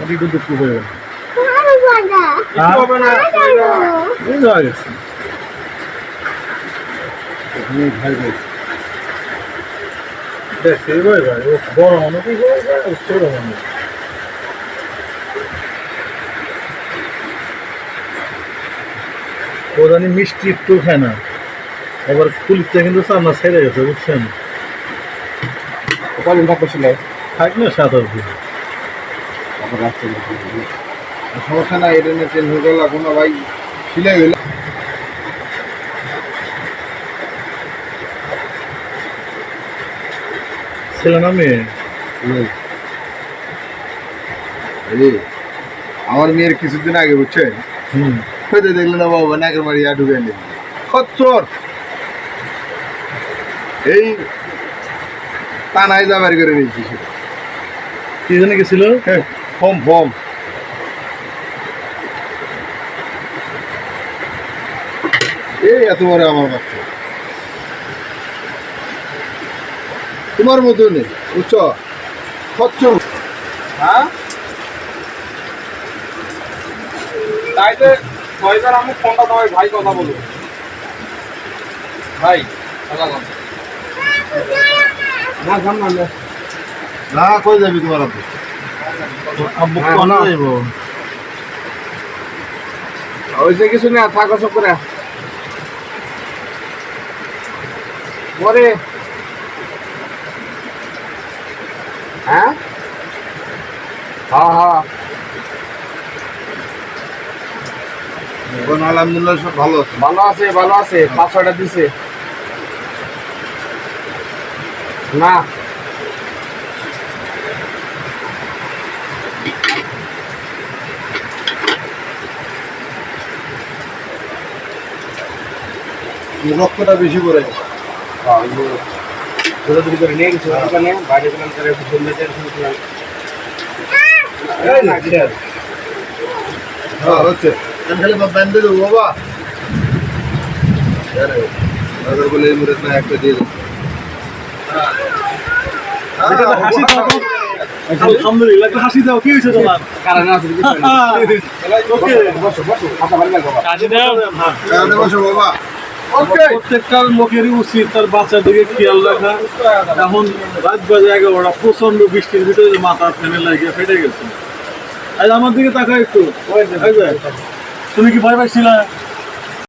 ওটি একটু দুঃখ হয়ে গেল। বড় মানুষ ও ছোট মানুষ। ও জানি মিষ্টি একটু খায় না। আবার পুলিশটা কিন্তু সামনা ছেড়ে গেছে বুঝছেন? কদিন থাকবে ছিলে থাক না সমস্যা নাই। এটা নিয়ে চেঞ্জ হয়ে গেল কোনো ভাই। সিলাই হইল। ছেলে না মেয়ে? আমার মেয়ের কিছুদিন আগে বুঝছেন? হুম। হয়তো দেখলেন না বাবা নাকের মারি ঢুকে নিল খচ্চর! এই টানাই যাবার করে নিয়েছি। কি জানে গেছিল হ্যাঁ, ফম ফম এই এত বড় আমার বাচ্চা। তোমার মতো নেই বুঝছ? খচ্চর হ্যাঁ? তাইতে ছয়বার আমি ফোনটা তোমার ভাই কথা বলব। ভাই কথা বল। না সামনে না না। কই যাবি তোমার আপনি হয়েছে কিছু না থাকো সব করে। পরে। হ্যাঁ? হ্যাঁ হ্যাঁ। আলহামদুলিল্লাহ সব ভালো আছে। ভালো আছে ভালো আছে পাঁচ ছয়টা দিছে। না। রক্তটা বেশি করে দৌড়াদৌড়ি করে নিয়ে গেছি ওখানে বাইরে গেলাম তারা একটু সুন্দর টেনশন করলাম এই না, শেষ। হ্যাঁ, হচ্ছে খালি বা ব্যান্ডে দেবো বাবা আরে, দাদার বলে এই মুহূর্তে না একটা দিয়ে দেবো এটা তো হাসি দাও তো। আলহামদুলিল্লাহ হাসি দাও কি হয়েছে তোমার কারণ আছে বসো বসো মাথা ভালো লাগবে বাবা হাসি দাও হ্যাঁ এখানে বসো বাবা ওকে প্রত্যেকটা লোকেরই উচিত তার বাচ্চার দিকে খেয়াল রাখা। এখন রাত বাজে এগারোটা প্রচণ্ড বৃষ্টির ভিতরে মাথা ফেনে লাগিয়ে ফেটে গেছে। আজ আমার দিকে তাকা একটু। তুমি কি ভয় পাইছিলা?